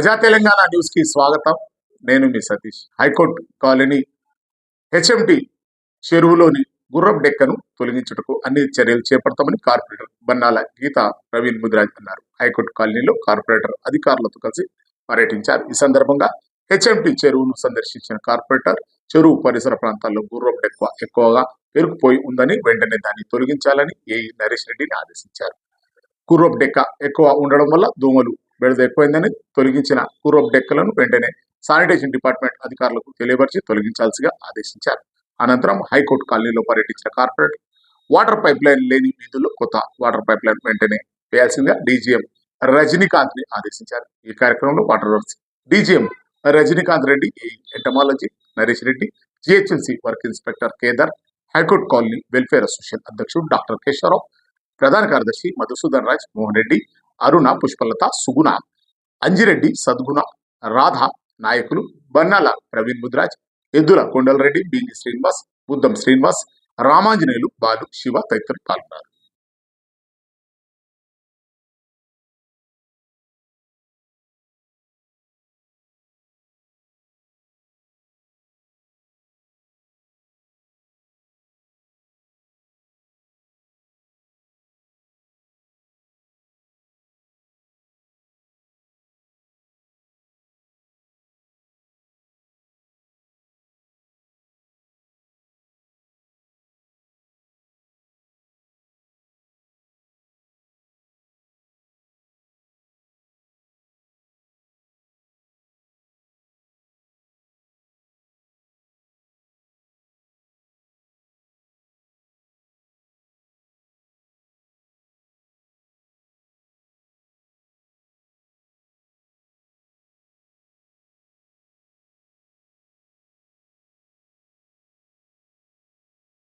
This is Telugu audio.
ప్రజా తెలంగాణ న్యూస్కి స్వాగతం. నేను మీ Satish. High court colony HMT చెరువులోని గుర్రం డెక్కను తొలగించుటకు అన్ని చర్యలు చేపడతామని కార్పొరేటర్ బన్నాల గీత ప్రవీణ్ ముదిరాజ్ అన్నారు. హైకోర్టు కాలనీలో కార్పొరేటర్ అధికారులతో కలిసి పర్యటించారు. ఈ సందర్భంగా హెచ్ఎంటి చెరువును సందర్శించిన కార్పొరేటర్ చెరువు పరిసర ప్రాంతాల్లో గుర్రం డెక్క ఎక్కువగా పెరుగుపోయి ఉందని వెంటనే దాన్ని తొలగించాలని ఏఈ నరేష్ రెడ్డిని ఆదేశించారు. గుర్రం డెక్క ఎక్కువ ఉండడం వల్ల దోమలు బెడద ఎక్కువైందని తొలగించిన కూరప్ డెక్కలను వెంటనే శానిటేషన్ డిపార్ట్మెంట్ అధికారులకు తెలియపరిచి తొలగించాల్సిగా ఆదేశించారు. అనంతరం హైకోర్టు కాలనీలో పర్యటించిన కార్పొరేట్ వాటర్ పైప్ లైన్ లేని వీధుల్లో కొత్త వాటర్ పైప్ లైన్ వెంటనే వేయాల్సిందిగా డీజీఎం రజనీకాంత్ని ఆదేశించారు. ఈ కార్యక్రమంలో water works DGM Rajinikanth Reddy entomology Naresh Reddy GHMC work inspector Kedar high court colony welfare association అధ్యక్షుడు డాక్టర్ కేశవరావు ప్రధాన కార్యదర్శి మధుసూదన్ రాజ్ మోహన్ రెడ్డి అరుణ పుష్పలత సుగుణ అంజిరెడ్డి సద్గుణ రాధ నాయకులు బన్నాల ప్రవీణ్ ముద్రాజ్ ఎద్దుల కొండలరెడ్డి బింగి శ్రీనివాస్ బుద్ధం శ్రీనివాస్ రామాంజనేయులు బాలు శివ తదితరులు పాల్గొన్నారు.